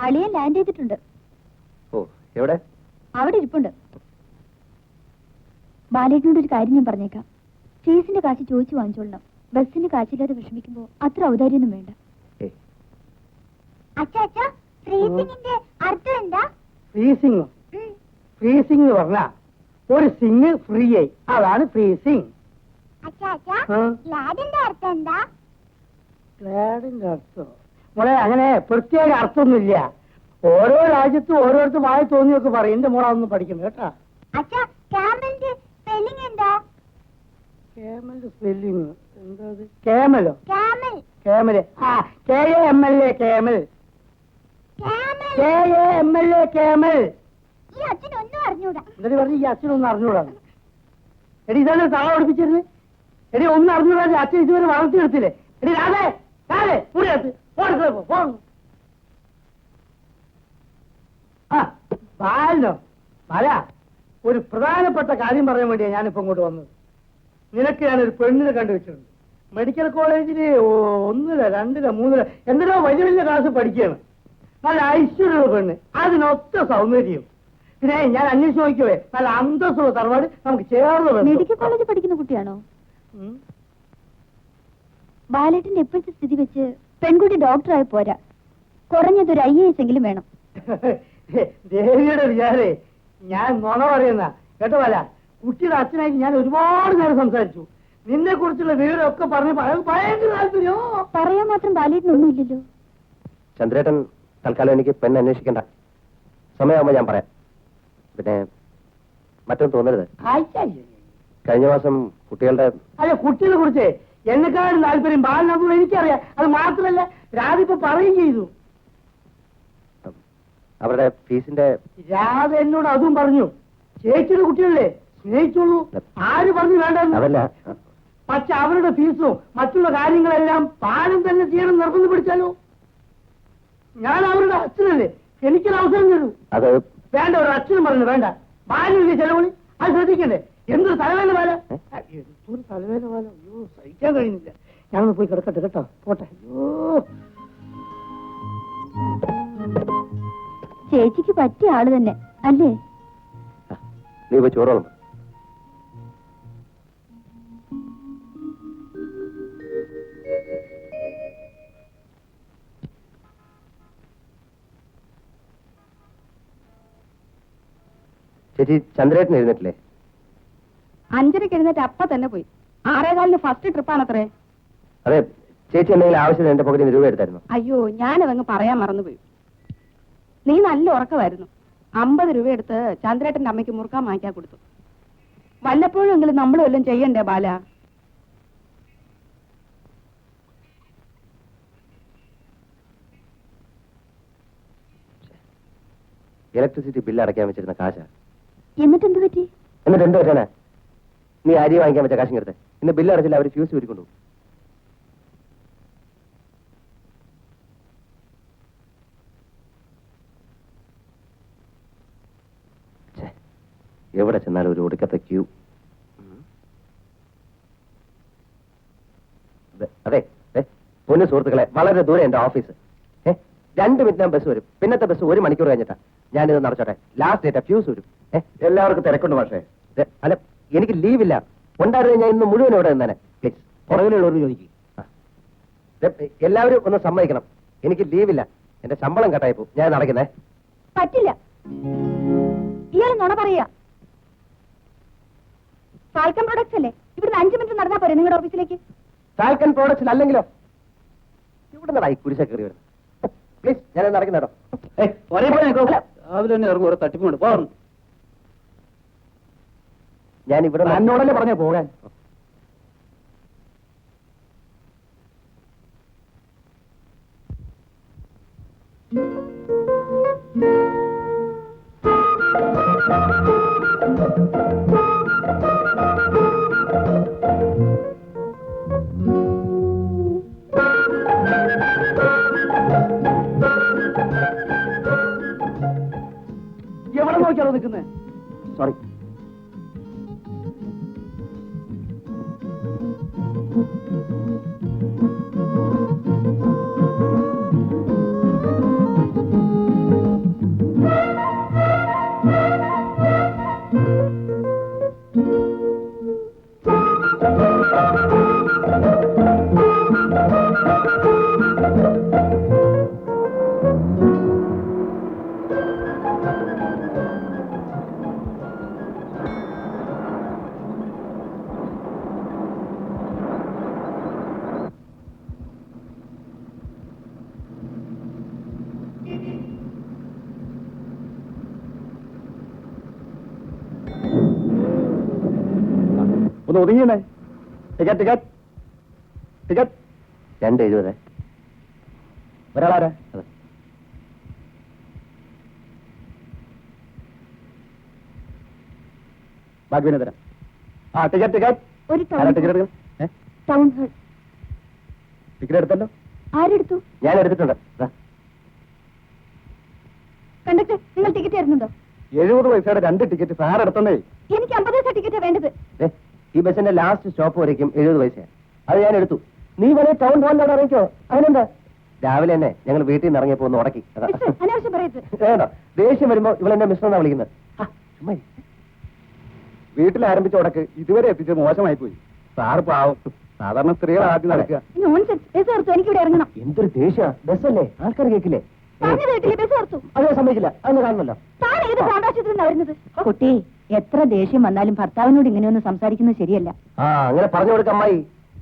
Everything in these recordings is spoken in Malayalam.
അളിയൻ ലാൻഡ് ചെയ്തിട്ടുണ്ട്. ഓ എവിടെ? അവിടെ ഇരിപ്പുണ്ട്. ബാലേട്ടനോട് ഒരു കാര്യം ഞാൻ പറഞ്ഞേക്കാം. ഫീസിന്റെ കാശ് ചോദിച്ചു വാങ്ങിച്ചോളണം. ബസ്സിന് കാശില്ലാതെ വിഷമിക്കുമ്പോ അത്ര ഔദാര്യൊന്നും വേണ്ട. ഫ്രീസിംഗ് ഫ്രീസിങ് എന്ന് പറഞ്ഞാ ഒരു സിങ് ഫ്രീ ആയി അതാണ് ഫ്രീസിങ് ലാഡിന്റെ അർത്ഥം എന്താ? ഗ്ലാഡിന്റെ അർത്ഥം. മോളെ അങ്ങനെ പ്രത്യേക അർത്ഥമൊന്നുമില്ല. ഓരോ രാജ്യത്തും ഓരോരുത്തർ വായി തോന്നിയൊക്കെ പറയും. എന്റെ മോളെ അതൊന്നും പഠിക്കണം കേട്ടാ? സ്പെല്ലിങ് എന്താ? കേമലോ കേമൽ ആ K A M L A camel camel. K A M L A camel എന്നിട്ട് പറഞ്ഞു ഈ അച്ഛനൊന്നും അറിഞ്ഞൂടാ എടി ഇതാണ് തള പഠിപ്പിച്ചിരുന്നത് എടി ഒന്നും അറിഞ്ഞൂടാ അച്ഛൻ ഇതുവരെ വളർത്തിയെടുത്തില്ലേ? എടി രാധേ രാധേ കൂടിയത്ത് ആ ബാലോ ബാല ഒരു പ്രധാനപ്പെട്ട കാര്യം പറയാൻ വേണ്ടിയാണ് ഞാനിപ്പോ ഇങ്ങോട്ട് വന്നത്. നിനക്ക് ഒരു പെണ്ണിനെ കണ്ടുവച്ചിട്ടുണ്ട്. മെഡിക്കൽ കോളേജിൽ ഒന്നില രണ്ടില മൂന്നില എന്തിനോ വലിയ വലിയ ക്ലാസ് പഠിക്കുകയാണ്. നല്ല ഐശ്വര്യമുള്ള പെണ്ണ്. അതിനൊത്ത സൗന്ദര്യം. പിന്നെ ഞാൻ അന്വേഷിച്ച് നോക്കിയേ നല്ല അന്തസ്സുള്ള തറവാട് നമുക്ക് ചേർന്ന് മെഡിക്കൽ കോളേജിൽ പഠിക്കുന്ന കുട്ടിയാണോ. ബാലേട്ടന്റെ ഇപ്പോഴത്തെ സ്ഥിതി വെച്ച് പെൺകുട്ടി ഡോക്ടറായി പോരാ. കുറഞ്ഞതൊരു ഐ എസ് എങ്കിലും വേണം. ദേവിയുടെ വിചാരേ ഞാൻ നുണ പറയുന്ന കേട്ടോ പല കുട്ടിയുടെ അച്ഛനായി ഞാൻ ഒരുപാട് നേരം സംസാരിച്ചു. നിന്നെ കുറിച്ചുള്ള വിവരമൊക്കെ പറഞ്ഞ് ഭയങ്കര താല്പര്യോ പറയാൻ മാത്രം ബാലേട്ടനൊന്നും ഇല്ലല്ലോ ചന്ദ്രേട്ടൻ തൽക്കാലം എനിക്ക് പെണ് അന്വേഷിക്കണ്ട. സമയമാകുമ്പോ ഞാൻ പറയാം. പിന്നെ മറ്റൊന്നും തോന്നരുത്. കഴിഞ്ഞ മാസം കുട്ടികളുടെ അല്ല കുട്ടികളെ കുറിച്ച് എന്നെക്കാളും താല്പര്യം ബാലനാഥുള്ള എനിക്കറിയാം. അത് മാത്രമല്ല രാധ ഇപ്പൊ പറയുകയും ചെയ്തു. അവരുടെ ഫീസിന്റെ രാധ എന്നോട് അതും പറഞ്ഞു. ചേച്ചിയുടെ കുട്ടികളല്ലേ സ്നേഹിച്ചോളൂ. ആര് പറഞ്ഞു വേണ്ട പക്ഷെ അവരുടെ ഫീസും മറ്റുള്ള കാര്യങ്ങളെല്ലാം പാലം തന്നെ ചെയ്യണം നിർബന്ധം പിടിച്ചാലോ? ഞാൻ അവരുടെ അച്ഛനല്ലേ. എനിക്കൊരു അവസരം തരൂ. അത് വേണ്ട ഒരു അച്ഛനും പറഞ്ഞു വേണ്ട. ബാലില്ലേ ചെലവളി? അത് ശ്രദ്ധിക്കണ്ടേ? എന്തൊരു തലവേദന പാല? എന്തൊരു തലവേദന പാല അയ്യോ സഹിക്കാൻ കഴിയുന്നില്ല. ഞാനൊന്ന് പോയി കിടക്കട്ടെ കേട്ടോ. പോട്ടെ. അയ്യോ. ചേച്ചിക്ക് പറ്റിയ ആൾ തന്നെ അല്ലേ? നീ പോയി ചോറോളം. ചേച്ചി ചന്ദ്രേട്ടൻ എഴുന്നേറ്റില്ലേ? അഞ്ചരക്ക് എഴുന്നേറ്റ് അപ്പ തന്നെ പോയി. ആറേകാലിന് ഫസ്റ്റ് ട്രിപ്പാണത്രേ അതെ ചേച്ചി എന്തെങ്കിലും ആവശ്യത്തിന് എന്റെ പകുതി രൂപ എടുത്തായിരുന്നു? അയ്യോ ഞാനതങ്ങ് പറയാൻ മറന്നുപോയി. നീ നല്ല ഉറക്കമായിരുന്നു. അമ്പത് രൂപ എടുത്ത് ചന്ദ്രേട്ടന്റെ അമ്മയ്ക്ക് മുറുക്കാൻ വാങ്ങിക്കാൻ കൊടുത്തു. വല്ലപ്പോഴും എങ്കിലും നമ്മൾ വല്ലതും ചെയ്യണ്ടേ ബാല? ഇലക്ട്രിസിറ്റി ബില്ല് അടയ്ക്കാൻ വെച്ചിരുന്ന കാശാ. എന്നിട്ട് എന്ത് പറ്റി? എന്നിട്ട് എന്ത് പറ്റാനാ? നീ അരി വാങ്ങിക്കാൻ വെച്ച കാശും കരുത്തെ ഇന്ന് ബില്ല് അടച്ചില്ല അവർ ഫ്യൂസ് ഊരിക്കൊണ്ടു എവിടെ ചെന്നാലും ഒരു ഒടുക്കത്തെ ക്യൂ അതെ പൊന്നു സുഹൃത്തുക്കളെ വളരെ ദൂരെ എന്റെ ഓഫീസ് രണ്ട് മിനിറ്റിനാൻ ബസ് വരും. പിന്നത്തെ ബസ് ഒരു മണിക്കൂർ കഴിഞ്ഞിട്ടാ. ഞാനിത് നടച്ചോട്ടെ. ലാസ്റ്റ് ഡേറ്റ് ഫ്യൂസ് വരും എല്ലാവർക്കും തിരക്കുണ്ട് പക്ഷേ അല്ല എനിക്ക് ലീവില്ല. ഉണ്ടായിരുന്നു ഞാൻ ഇന്ന് മുഴുവൻ ഇവിടെ നിന്നേനെ പ്ലീസ് പുറകിലുള്ളവർ ചോദിക്കും. എല്ലാവരും ഒന്ന് സമ്മതിക്കണം. എനിക്ക് ലീവില്ല. എന്റെ ശമ്പളം കട്ടായി പോകും. ഞാൻ നടക്കുന്നേ. പറ്റില്ല. ഇയാൾ നുണ പറയാ ഫാൽക്കൺ പ്രൊഡക്ട്സ് അല്ലേ? ഇവിടുന്ന് അഞ്ചു മിനിറ്റ് നടന്നാ പോരെ നിങ്ങളുടെ ഓഫീസിലേക്ക്? ഫാൽക്കൺ പ്രോഡക്ട്സിൽ അല്ലെങ്കിലോ? ഇവിടെ നിന്നായി കുരിശ കയറി വരുന്നത് പ്ലീസ് ഞാൻ നടക്കുന്നേട്ടോ. രാവിലെ തന്നെ ഇറങ്ങും. ഓരോ തട്ടിപ്പുണ്ട് പോകണം ഞാൻ ഇവിടെ എന്നോടല്ലേ പറഞ്ഞ പോകാൻ? എവിടെ നോക്കിയാലോ നിൽക്കുന്നത് സോറി ഒന്ന് ഒതുങ്ങിയേ ടിക്കറ്റ് ടിക്കറ്റ്. ടിക്കറ്റ്. രണ്ട് എഴുപത് ഒരാളാരാ? ബാഗ്വിനെ തരാം. ആ ടിക്കറ്റ് ടിക്കറ്റ്. ഒരു ടിക്കറ്റ് ടൗൺ ഹാൾ. ടിക്കറ്റ് എടുത്തല്ലോ? ആരെടുത്തു? ഞാൻ എടുത്തിട്ടുണ്ട്. കണ്ടക്ടർ നിങ്ങൾ ടിക്കറ്റ് തരുന്നുണ്ടോ? എഴുപത് പൈസയുടെ രണ്ട് ടിക്കറ്റ് സാർ എടുത്തണ്ടേ എനിക്ക് അമ്പത് പൈസ ടിക്കറ്റ് വേണ്ടത്. ഈ ബസ്സിന്റെ ലാസ്റ്റ് സ്റ്റോപ്പ് വരയ്ക്കും എഴുപത് പൈസയാണ് അത് ഞാൻ എടുത്തു. നീ വേണേ ടൗൺ പോകാൻ അറിയിക്കോ അതിനെന്താ? രാവിലെ തന്നെ ഞങ്ങൾ വീട്ടിൽ നിന്ന് ഇറങ്ങിയപ്പോ ഒന്ന് ഉടക്കി വേണോ വേണ്ട. ദേഷ്യം വരുമ്പോ ഇവളെന്നെ മിസ്റ്റർ എന്നാ വിളിക്കുന്നത്. വീട്ടിൽ ആരംഭിച്ച ഉടക്ക് ഇതുവരെ എത്തിച്ചത് മോശമായി പോയി സാറ് പാവം. സാധാരണ സ്ത്രീകൾ ആദ്യം നടക്കുക. എന്തൊരു ദേഷ്യ. ബസ്സല്ലേ ആൾക്കാർ കേക്കില്ലേ അതെ സമ്മതിക്കില്ല. അതൊന്നും കാണുമല്ലോ നിന്നാ കുട്ടി എത്ര ദേഷ്യം വന്നാലും ഭർത്താവിനോട് ഇങ്ങനെയൊന്നും സംസാരിക്കുന്നത് ശരിയല്ല. ആ അങ്ങനെ പറഞ്ഞു കൊടുക്ക അമ്മായി.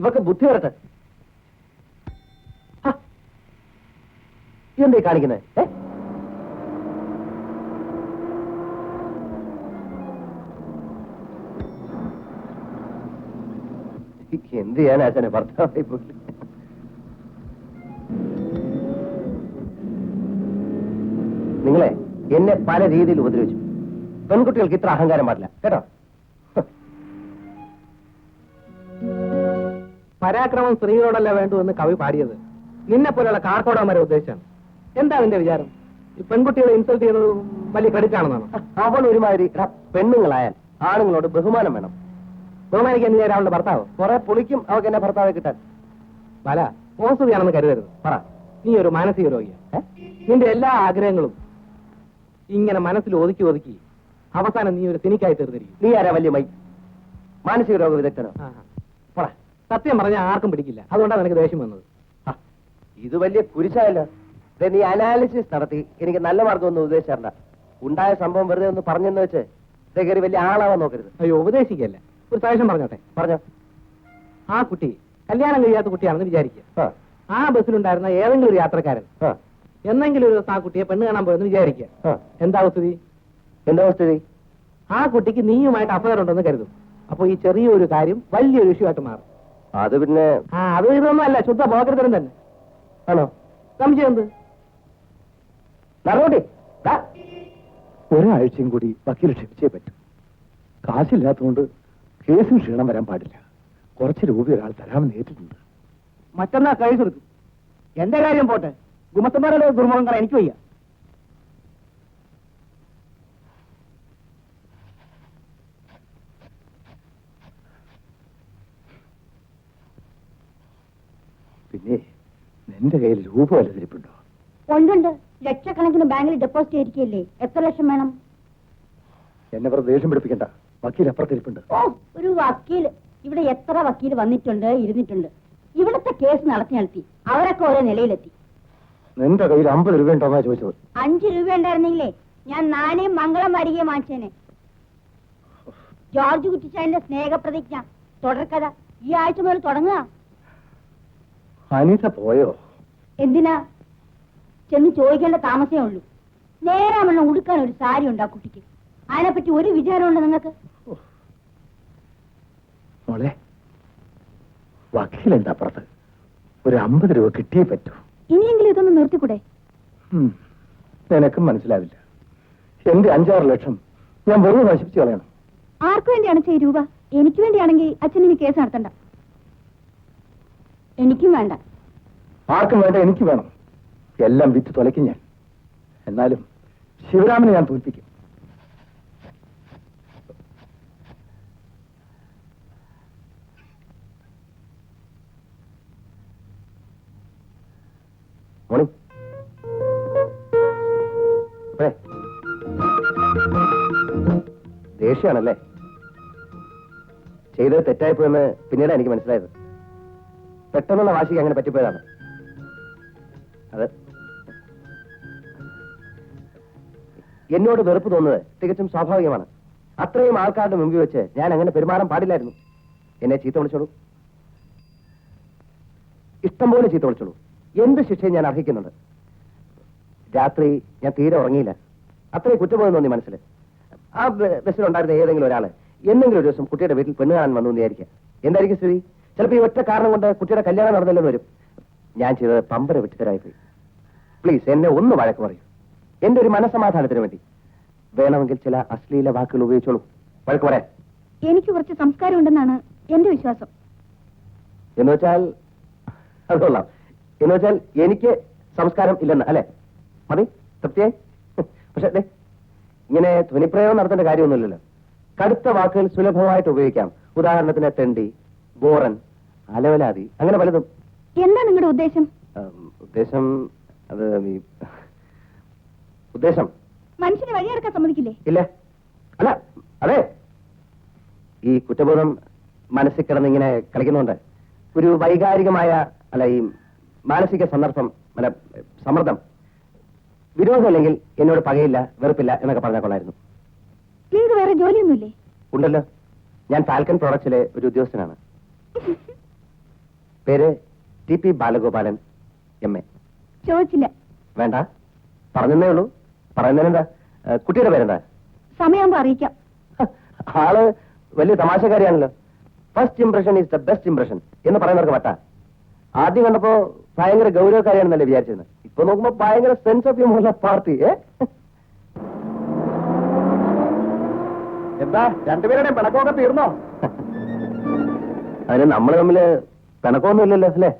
ഇവക്ക് ബുദ്ധി വരട്ടെ. ഇതെന്തേ കാണിക്കുന്നത് എന്ത് ചെയ്യാൻ അച്ഛനെ ഭർത്താവായി പോയി നിങ്ങളെ എന്നെ പല രീതിയിൽ ഉപദ്രവിച്ചു. പെൺകുട്ടികൾക്ക് ഇത്ര അഹങ്കാരം പാടില്ല. കേട്ടോ? പരാക്രമം സ്ത്രീകളോടല്ല വേണ്ടു എന്ന് കവി പാടിയത്? നിന്നെ പോലെയുള്ള കാർക്കോടന്മാരെ ഉദ്ദേശിച്ചാണ്. എന്താ നിന്റെ വിചാരം? പെൺകുട്ടികളെ ഇൻസൾട്ട് ചെയ്യുന്നത് വലിയ ക്രെഡിറ്റ് ആണെന്നാണ്? അവൾ ഒരുമാതിരി പെണ്ണുങ്ങളായാൽ ആണുങ്ങളോട് ബഹുമാനം വേണം. ബഹുമാനിക്കാൻ നീ അവളുടെ ഭർത്താവ്. കുറെ പുളിക്കും അവൾക്ക് എന്നെ ഭർത്താവെ കിട്ടാൻ. പല ഓസുതിയാണെന്ന് കരുതരുത്. പറ നീ ഒരു മാനസിക രോഗിയാണ് നിന്റെ എല്ലാ ആഗ്രഹങ്ങളും ഇങ്ങനെ മനസ്സിൽ ഒതുക്കി ഒതുക്കി അവസാനം നീ ഒരു സിനിക്കായി തീർന്നിരിക്കും. നീ ആരാ വലിയ മൈ മാനസിക രോഗ വിദഗ്ധനോ? പോടാ. സത്യം പറഞ്ഞാൽ ആർക്കും പിടിക്കില്ല. അതുകൊണ്ടാണ് നിനക്ക് ദേഷ്യം വന്നത്. ഇത് വലിയ കുരിശായല്ല. നീ അനാലിസിസ് നടത്തി. എനിക്ക് നല്ല മാർഗമൊന്നും ഉദ്ദേശിച്ചാണ്ട ഉണ്ടായ സംഭവം വെറുതെ ഒന്ന് പറഞ്ഞെന്ന് വെച്ച് ദേ കയറി വലിയ ആളാവാൻ നോക്കരുത്. അയ്യോ ഉപദേശിക്കല്ല ഒരു സജഷൻ പറഞ്ഞോട്ടെ. പറഞ്ഞോ. ആ കുട്ടി കല്യാണം കഴിയാത്ത കുട്ടിയാണെന്ന് വിചാരിക്കുക. ആ, ബസ്സിലുണ്ടായിരുന്ന ഏതെങ്കിലും ഒരു യാത്രക്കാരൻ എന്നെങ്കിലും ഒരു ദിവസം ആ കുട്ടിയെ പെണ്ണ് കാണാൻ പോയെന്ന് വിചാരിക്കുക. എന്താ സ്ഥിതി എന്താ സ്ഥിതി ആ കുട്ടിക്ക് നീയുമായിട്ട് അഫയർ ഉണ്ടെന്ന് കരുതും. അപ്പൊ ഈ ചെറിയൊരു കാര്യം വലിയൊരു ഇഷ്യൂ ആയിട്ട് മാറും. അത് പിന്നെ ആ അത് ഇതൊന്നും അല്ല ശുദ്ധ പോകരുതരം തന്നെ. ആണോ? സംശയം എന്ത് നടന്നോട്ടെ ദാ, ഒരാഴ്ചയും കൂടി വക്കീൽ ക്ഷമിച്ചേ പറ്റും. കാശില്ലാത്തതുകൊണ്ട് കേസിന് ക്ഷീണം വരാൻ പാടില്ല. കുറച്ച് രൂപ ഒരാൾ തരാമെന്ന് ഏറ്റിട്ടുണ്ട്. മറ്റന്നാ കഴിച്ചെടുക്കും എന്റെ കാര്യം പോട്ടെ. ഗുമത്തന്മാരുടെ ദുർമുഖം കാണാൻ എനിക്ക് വയ്യ. പിന്നെ നിന്റെ കയ്യിൽ രൂപ വല്ല തിരിപ്പുണ്ടോ? ഉണ്ടുണ്ട്. ലക്ഷക്കണക്കിന് ബാങ്കിൽ ഡെപ്പോസിറ്റ് ആയിരിക്കില്ലേ എത്ര ലക്ഷം വേണം? എന്നെ വെറുതെ ദേഷ്യം പിടിപ്പിക്കണ്ട. വക്കീൽ അപ്പുറത്തിരിപ്പുണ്ട് ഓ ഒരു വക്കീൽ. ഇവിടെ എത്ര വക്കീൽ വന്നിട്ടുണ്ട് ഇരുന്നിട്ടുണ്ട്. ഇവിടുത്തെ കേസ് നടത്തി നടത്തി. അവരൊക്കെ ഓരോ നിലയിലെത്തി. നിന്റെ കയ്യിൽ അമ്പത് രൂപ ഉണ്ടോന്നാ ചോദിച്ചത്? അഞ്ച് രൂപ ഉണ്ടായിരുന്നെങ്കിലേ ഞാൻ നാണയം മംഗളം വരികയും വാങ്ങിച്ചേനെ. ജോർജ് കുറ്റിച്ചായന്റെ സ്നേഹപ്രതിജ്ഞ. തുടർക്കഥ. ഈ ആഴ്ച മുതൽ തുടങ്ങുക. അനിത പോയോ? എന്തിനാ? ചെന്ന് ചോദിക്കേണ്ട താമസമേ ഉള്ളൂ. നേരാമണ്ണം ഉടുക്കാൻ ഒരു സാരി ഉണ്ട് ആ കുട്ടിക്ക്? അതിനെപ്പറ്റി ഒരു വിചാരമുണ്ട് നിങ്ങൾക്ക്? മോളെ എന്താ അപ്പുറത്ത്? ഒരു അമ്പത് രൂപ കിട്ടിയേ പറ്റൂ. ഇനിയെങ്കിലും ഇതൊന്ന് നിർത്തിക്കൂടെ. നിനക്കും മനസ്സിലാവില്ല. എന്റെ അഞ്ചാറ് ലക്ഷം ഞാൻ വെറുതെ നശിപ്പിച്ചു കളയണം. ആർക്കു വേണ്ടിയാണ് ഈ രൂപ? എനിക്ക് വേണ്ടിയാണെങ്കിൽ അച്ഛൻ ഇനി കേസ് നടത്തണ്ട. എനിക്കും വേണ്ട. ആർക്കും വേണ്ട എനിക്ക് വേണം. എല്ലാം വിറ്റ് തുലയ്ക്കും ഞാൻ. എന്നാലും ശിവരാമനെ ഞാൻ തോൽപ്പിക്കും. ഏ. ദേഷ്യാണല്ലേ ചെയ്തത് തെറ്റായിപ്പോയെന്ന് പിന്നീട് എനിക്ക് മനസ്സിലായത്. പെട്ടെന്നുള്ള വാശിക്ക് അങ്ങനെ പറ്റിപ്പോയതാണ്. അത് എന്നോട് വെറുപ്പ് തോന്നുന്നത് തികച്ചും സ്വാഭാവികമാണ്. അത്രയും ആൾക്കാരുടെ മുമ്പിൽ വെച്ച് ഞാൻ അങ്ങനെ പെരുമാറാൻ പാടില്ലായിരുന്നു. എന്നെ ചീത്ത വിളിച്ചോളൂ. ഇഷ്ടം പോലെ ചീത്ത വിളിച്ചോളൂ. എന്ത് ശിക്ഷയും ഞാൻ അർഹിക്കുന്നുണ്ട്. രാത്രി ഞാൻ തീരെ ഉറങ്ങിയില്ല. അത്രയും കുറ്റബോധം തോന്നി മനസ്സിൽ. ആ ബസ്സിലുണ്ടായിരുന്ന ഏതെങ്കിലും ഒരാൾ എന്തെങ്കിലും ഒരു ദിവസം കുട്ടിയുടെ വീട്ടിൽ പെണ്ണ് കാണാൻ വന്നു എന്ന് വിചാരിക്കുക. എന്തായിരിക്കും സ്ഥിതി? ചിലപ്പോൾ ഈ ഒറ്റ കാരണം കൊണ്ട് കുട്ടിയുടെ കല്യാണം നടന്നില്ലെന്ന് വരും. ഞാൻ ചെയ്തത് പമ്പര വെട്ടിത്തരായി പോയി. പ്ലീസ് എന്നെ ഒന്ന് വഴക്ക് പറയൂ. എന്റെ ഒരു മനസമാധാനത്തിന് വേണ്ടി. വേണമെങ്കിൽ ചില അശ്ലീല വാക്കുകൾ ഉപയോഗിച്ചോളൂ. വഴക്ക് പറയാൻ എനിക്ക് കുറച്ച് സംസ്കാരം ഉണ്ടെന്നാണ് എന്റെ വിശ്വാസം. എന്ന് വെച്ചാൽ അത് കൊള്ളാം. എന്ന് വെച്ചാൽ എനിക്ക് സംസ്കാരം ഇല്ലെന്ന് അല്ലെ? മതി തൃപ്തിയായി. പക്ഷെ അതെ ഇങ്ങനെ ധ്വനിപ്രയോഗം നടത്തേണ്ട കാര്യമൊന്നുമില്ലല്ലോ. കടുത്ത വാക്കുകൾ സുലഭമായിട്ട് ഉപയോഗിക്കാം. ഉദാഹരണത്തിന് തെണ്ടി ബോറൻ അലവലാതി. അങ്ങനെ പലതും. എന്താ നിങ്ങളുടെ ഉദ്ദേശം? ഉദ്ദേശം അത് ഉദ്ദേശം. മനുഷ്യനെ വഴിയെടുക്കാൻ സമ്മതിക്കില്ലേ? ഇല്ല. അല്ല അതെ. ഈ കുറ്റബോധം മനസ്സിൽ കിടന്നിങ്ങനെ കളിക്കുന്നുണ്ട്. ഒരു വൈകാരികമായ അല്ല ഈ മാനസിക സന്ദർഭം അല്ല സമ്മർദ്ദം. വിരോധമില്ലെങ്കിൽ എന്നോട് പകയില്ല വെറുപ്പില്ല എന്നൊക്കെ പറഞ്ഞാൽ കൊള്ളായിരുന്നു. നിങ്ങൾക്ക് വേറെ ജോലിയൊന്നുമില്ലേ? ഉണ്ടല്ലോ. ഞാൻ ഫാൽക്കൻ പ്രോഡക്ട്സിലെ ഒരു ഉദ്യോഗസ്ഥനാണ്. പേര് T P Balagopalan M A. ചോദിച്ചില്ല. വേണ്ട. പറഞ്ഞേ ഉള്ളൂ. പറയുന്നതിനെന്താ? കുട്ടിയുടെ പേരെന്താ? സമയമാകുമ്പോ അറിയിക്കാം. ആൾ വലിയ തമാശക്കാരിയാണല്ലോ. First impression is the best impression എന്ന് പറയുന്നവർക്ക് വട്ട. ആദ്യം കണ്ടപ്പോ ഭയങ്കര ഗൗരവക്കാരിയാണെന്നല്ലേ വിചാരിച്ചിരുന്നത് ഇപ്പൊ നോക്കുമ്പോ ഭയങ്കര സെൻസ് ഓഫ് ഹ്യൂമർ പാർട്ടി എന്താ രണ്ടുപേരുടെയും പിണക്കമൊക്കെ തീർന്നോ? അതിന് നമ്മൾ തമ്മിൽ తనకో నీళ్ళు లేదులే